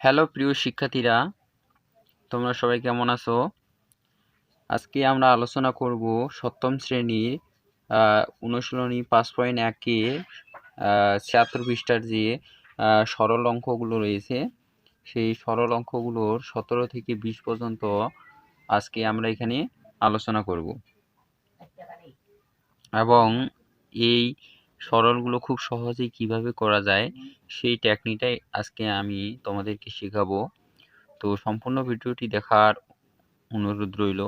Hello প্রিয় শিক্ষার্থীরা, তোমরা সবাই কেমন আছো? আজকে আমরা আলোচনা করব সপ্তম শ্রেণির অনুশীলনী পাঁচ পয়েন্ট একে ছিয়াত্তর পৃষ্ঠার যে সরল অঙ্কগুলো রয়েছে, সেই সরল অঙ্কগুলোর সতেরো থেকে বিশ পর্যন্ত আজকে আমরা এখানে আলোচনা করব। এবং এই সরলগুলো খুব সহজেই কীভাবে করা যায় সেই টেকনিকটাই আজকে আমি তোমাদেরকে শেখাবো। তো সম্পূর্ণ ভিডিওটি দেখার অনুরোধ রইল।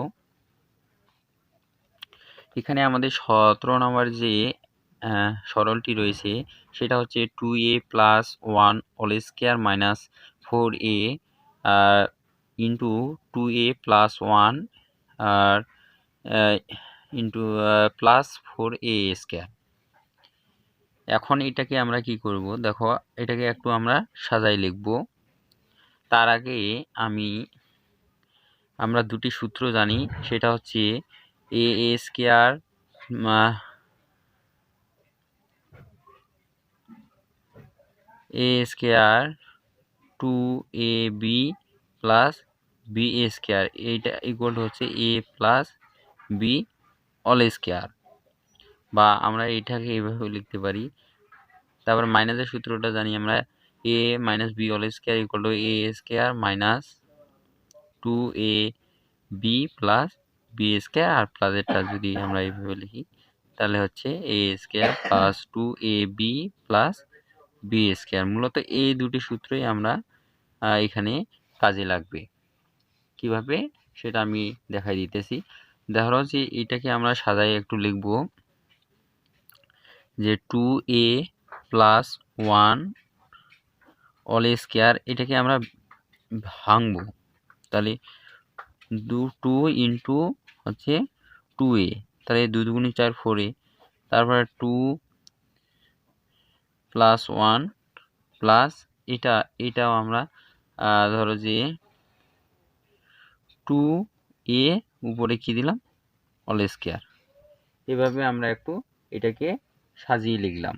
এখানে আমাদের সতেরো নম্বর যে সরলটি রয়েছে, সেটা হচ্ছে two a plus one all square minus four a into two a plus one R into plus four a square এখন এটাকে আমরা কি করব? দেখো, এটাকে একটু আমরা সাজাই লিখব। তার আগে আমি, আমরা দুটি সূত্র জানি, সেটা হচ্ছে a a square a square two a b plus b a square. এইটা ইকুয়াল হচ্ছে a plus b all square. বা আমরা এটাকে এইভাবে লিখতে পারি। তারপর মাইনাসের সূত্রটা জানি আমরা। A minus b all square equal to a square minus two a b plus b square R plus প্লাসেরটা যদি আমরা এইভাবে লিখি, তাহলে হচ্ছে a square plus two a b plus b square মূলত এই দুটি সূত্রই আমরা এখানে কাজে লাগবে। কীভাবে? সেটা আমি দেখাই দিতেছি। দেখা যাচ্ছে এটাকে আমরা সাজাই একটু লিখব। যে two a plus one all square এটাকে আমরা ভাঙবো। তাহলে দু টু ইন্টু হচ্ছে টু এ তাহলে দুই দুগুণি চার ফোর এ তারপরে টু প্লাস ওয়ান প্লাস এটা, এটাও আমরা ধরো যে টু এ উপরে কি দিলাম? অল স্কোয়ার এভাবে আমরা একটু এটাকে সাজিয়ে লিখলাম।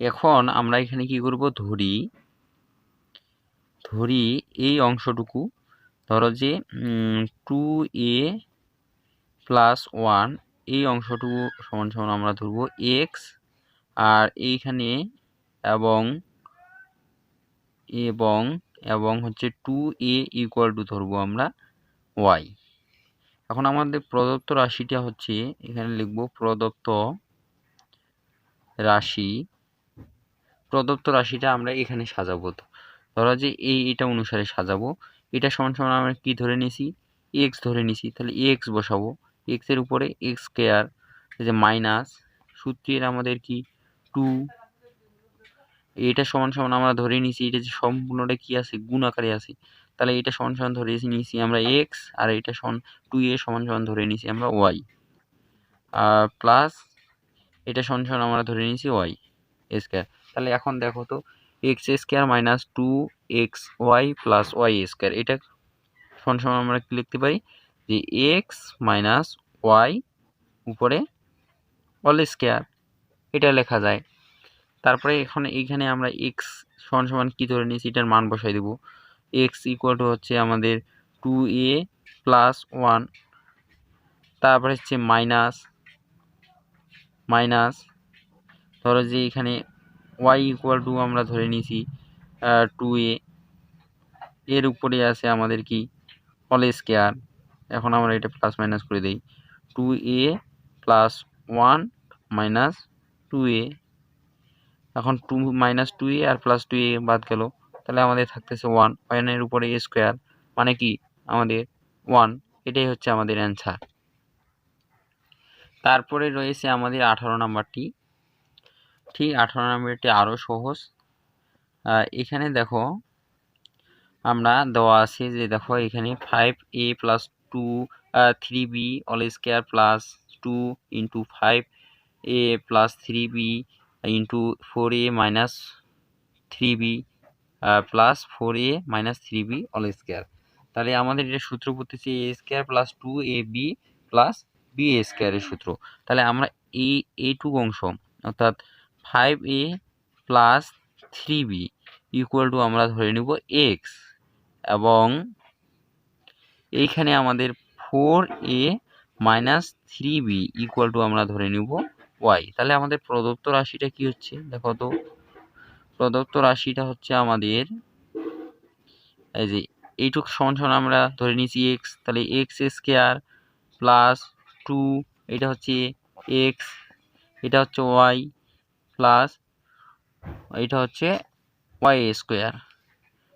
এখন আমরা এখানে কি করব? ধরি ধরি এই অংশটুকু। ধরো যে টু এ প্লাস ওয়ান এই অংশটুকু সমান সমান আমরা ধরবো এক্স আর এইখানে এবং এবং এবং হচ্ছে টু এ ইকুয়াল টু ধরবো আমরা ওয়াই এখন আমাদের প্রদত্ত রাশিটা হচ্ছে, এখানে লিখব প্রদত্ত রাশি, প্রদত্ত রাশিটা আমরা এখানে সাজাবো। তো ধরো যে এই, এটা অনুসারে সাজাবো। এটা সমান সমান আমরা কি ধরে নিছি? এক্স ধরে নিছি। তাহলে এক্স বসাবো। এক্সের উপরে এক্স স্কোয়ার যে মাইনাস সূত্রের আমাদের কি? টু এটা সমান সমান আমরা ধরে নিছি। এটা যে সম্পূর্ণটা কি আছে? গুণ আকারে আছে। তাহলে এটা সমান সমান ধরে নিয়েছি আমরা এক্স আর এটা সমান টু এ সমান সমান ধরে নিয়েছি আমরা ওয়াই আর প্লাস এটা সমান সমান আমরা ধরে নিয়েছি ওয়াই স্কোয়ার তাহলে এখন দেখো তো x square minus two x y plus y square এটা সমান সমান আমরা কি লিখতে পারি? যে এক্স মাইনাস ওয়াই উপরে অল স্কোয়ার এটা লেখা যায়। তারপরে এখন এইখানে আমরা এক্স সমান সমান কী ধরে নিয়েছি? এটার মান বসাই দেবো। এক্স ইকুয়াল টু হচ্ছে আমাদের টু এ প্লাস ওয়ান তারপরে হচ্ছে মাইনাস মাইনাস, ধরো যে এখানে ওয়াই ইকুয়াল টু আমরা ধরে নিয়েছি টু এ এর উপরে আছে আমাদের কি? অল স্কোয়ার এখন আমরা এটা প্লাস মাইনাস করে দিই। Two a plus one minus two a এখন টু মাইনাস টু এ আর প্লাস টু এ বাদ গেল। তাহলে আমাদের থাকতেছে ওয়ান ওয়ানের উপরে স্কোয়ার মানে কি? আমাদের ওয়ান এটাই হচ্ছে আমাদের অ্যান্সার তারপরে রয়েছে আমাদের আঠারো নাম্বারটি। ঠিক আঠারো নাম্বারটি আরও সহজ। এখানে দেখো, আমরা দেওয়া আছে যে দেখো, এখানে five a plus two three b all square plus two into five a plus three b into four a minus three b plus four a minus three b all square তাহলে আমাদের এটা সূত্র পড়তেছে a square plus two a b plus b a স্কোয়ারের সূত্র। তাহলে আমরা এই এইটুকু অংশ, অর্থাৎ five a plus three b equal to আমরা ধরে নিব এক্স এবং এইখানে আমাদের four a minus three b equal to আমরা ধরে নিব ওয়াই তাহলে আমাদের প্রদত্ত রাশিটা কি হচ্ছে? দেখো তো, প্রদত্ত রাশিটা হচ্ছে আমাদের, এই যে এইটুক সমান সমান আমরা ধরে নিয়েছি এক্স তাহলে এক্স স্কোয়ার প্লাস টু এটা হচ্ছে এক্স এটা হচ্ছে ওয়াই প্লাস এটা হচ্ছে ওয়াই স্কোয়ার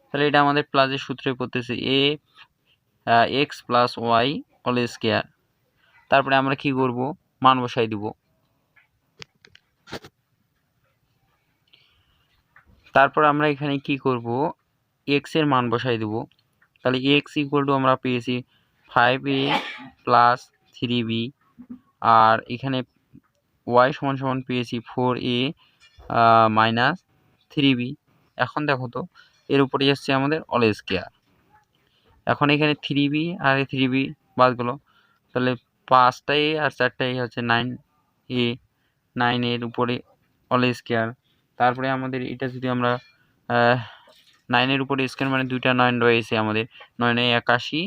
তাহলে এটা আমাদের প্লাসের সূত্রে পড়তেছে a x plus y all square তারপরে আমরা কি করব? মান বসাই দিব। তারপর আমরা এখানে কি করব? এক্সের মান বসাই দেব। তাহলে এক্স ইকুয়াল টু আমরা পেয়েছি five a plus three b, আর এখানে ওয়াই সমান সমান পেয়েছি four a minus three b. এখন দেখো তো, এর উপরে যাচ্ছে আমাদের অল স্কোয়ার। এখন এখানে থ্রি বি আর থ্রি বি বাদ গেলো। তাহলে পাঁচটা এ আর চারটা এ হচ্ছে নাইন এ। নাইন এর উপরে অল স্কোয়ার। তারপরে আমাদের এটা যদি আমরা নাইনের উপরে স্কোয়ার মানে দুইটা নয়ন রয়েছে আমাদের। নয়নে একাশি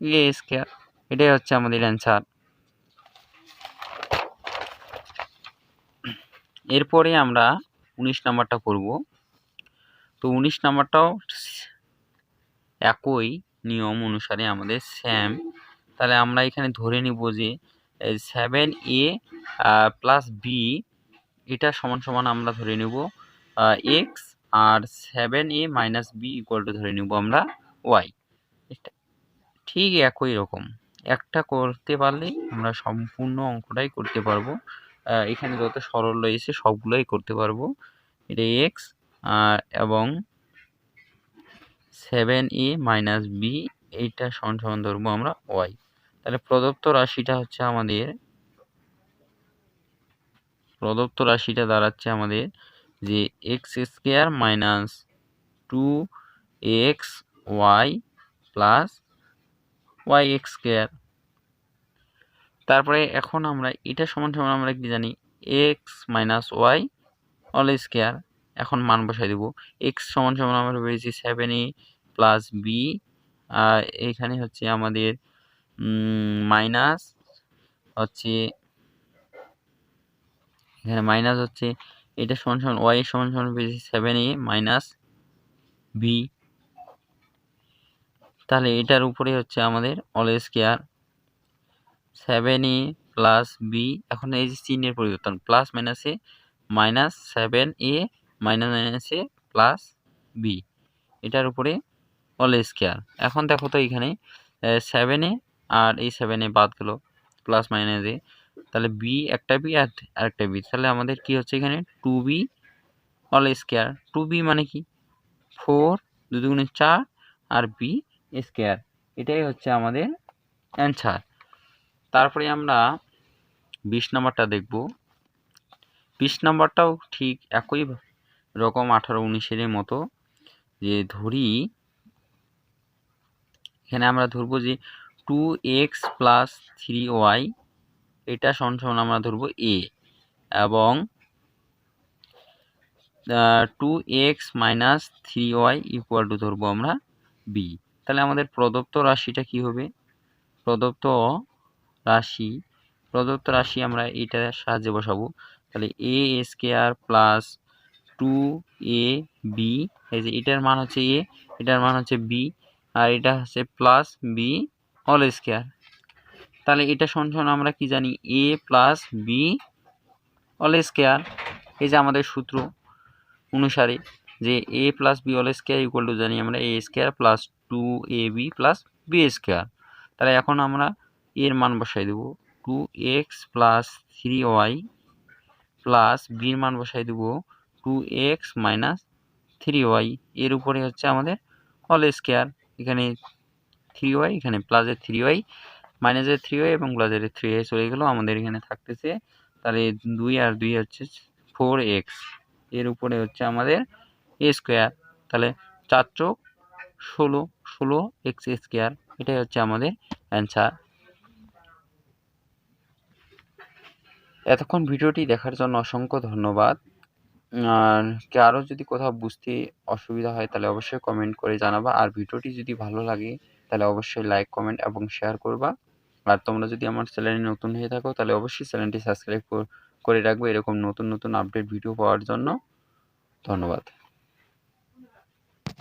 এ স্কোয়ার। এটাই হচ্ছে আমাদের অ্যান্সার এরপরে আমরা উনিশ নাম্বারটা করব। তো উনিশ নাম্বারটাও একই নিয়ম অনুসারে আমাদের স্যাম তাহলে আমরা এখানে ধরে নিব যে সেভেন এ প্লাস বি এটা সমান সমান আমরা ধরে নেব x R seven a minus b equal to ধরে নেব আমরা ওয়াই ঠিক একই রকম। একটা করতে পারলে আমরা সম্পূর্ণ অঙ্কটাই করতে পারব। এখানে যত সরল রয়েছে সবগুলোই করতে পারব। এটা এক্স আর, এবং সেভেন এ মাইনাস বি এইটা সমান সমান ধরবো আমরা ওয়াই তাহলে প্রদত্ত রাশিটা হচ্ছে আমাদের, প্রদত্ত রাশিটা দাঁড়াচ্ছে আমাদের যে x square minus two x y plus y x square তারপরে এখন আমরা, এটা সমান সমান আমরা কি জানি? X minus y all square এখন মান বসাই দেবো। এক্স সমান সমান আমরা পেয়েছি সেভেন এ প্লাস বি আর এখানে হচ্ছে আমাদের মাইনাস হচ্ছে, এখানে মাইনাস হচ্ছে, এটা সমান সমান ওয়াই সমান সমান পেয়েছি সেভেন এ মাইনাস বি তাহলে এটার উপরে হচ্ছে আমাদের all square seven a plus b এখন এই যে চিহ্নের পরিবর্তন প্লাস মাইনাসে মাইনাস সেভেন এ মাইনাস মাইনাসে প্লাস বি এটার উপরে অল স্কোয়ার এখন দেখো তো এখানে সেভেন এ আর এই সেভেনে বাদ গেল প্লাস মাইনাসে তাহলে বি একটা বি আর আরেকটা বি তাহলে আমাদের কি হচ্ছে এখানে? Two b all square two b মানে কি? ফোর দু চার, আর বি স্কোয়ার। এটাই হচ্ছে আমাদের অ্যান্সার। তারপরে আমরা বিশ নাম্বারটা দেখব। বিশ নাম্বারটাও ঠিক একই রকম আঠারো উনিশের মতো যে ধরি, এখানে আমরা ধরবো যে two x plus three y এটা সমান আমরা ধরবো এ এবং two x minus three y equal to ধরবো আমরা বি তাহলে আমাদের প্রদত্ত রাশিটা কি হবে? প্রদত্ত রাশি প্রদত্ত রাশি আমরা এইটার সাহায্যে বসাবো। তাহলে a square plus two a b এই যে এটার মান হচ্ছে এ এটার মান হচ্ছে বি আর এটা হচ্ছে প্লাস বি অল স্কোয়ার তাহলে এটা সমান আমরা কি জানি? A plus b all square এই যে আমাদের সূত্র অনুসারে যে a plus b all square equal to জানি আমরা a square plus two a b plus b square তাহলে এখন আমরা এর মান বসাই দেব। Two x plus three y plus বির মান বসাই দেব। Two x minus three y এর উপরে হচ্ছে আমাদের অল স্কোয়ার এখানে থ্রি ওয়াই এখানে প্লাসের থ্রি ওয়াই মাইনাসের থ্রি ওয়াই এবং প্লাসের থ্রি ওয়াই চলে গেলো। আমাদের এখানে থাকতেছে তাহলে দুই আর দুই হচ্ছে ফোর এক্সের উপরে হচ্ছে আমাদের এ স্কোয়ার তাহলে চার চোখ ষোলো ষোলো এক্স স্কোয়ার, এটাই হচ্ছে আমাদের অ্যান্সার এতক্ষণ ভিডিওটি দেখার জন্য অসংখ্য ধন্যবাদ। আর কারও যদি কোথাও বুঝতে অসুবিধা হয়, তাহলে অবশ্যই কমেন্ট করে জানাবা। আর ভিডিওটি যদি ভালো লাগে, তাহলে অবশ্যই লাইক কমেন্ট এবং শেয়ার করবা। আর তোমরা যদি আমার চ্যানেলে নতুন হয়ে থাকো, তাহলে অবশ্যই চ্যানেলটি সাবস্ক্রাইব করে রাখবে এরকম নতুন নতুন আপডেট ভিডিও পাওয়ার জন্য। ধন্যবাদ।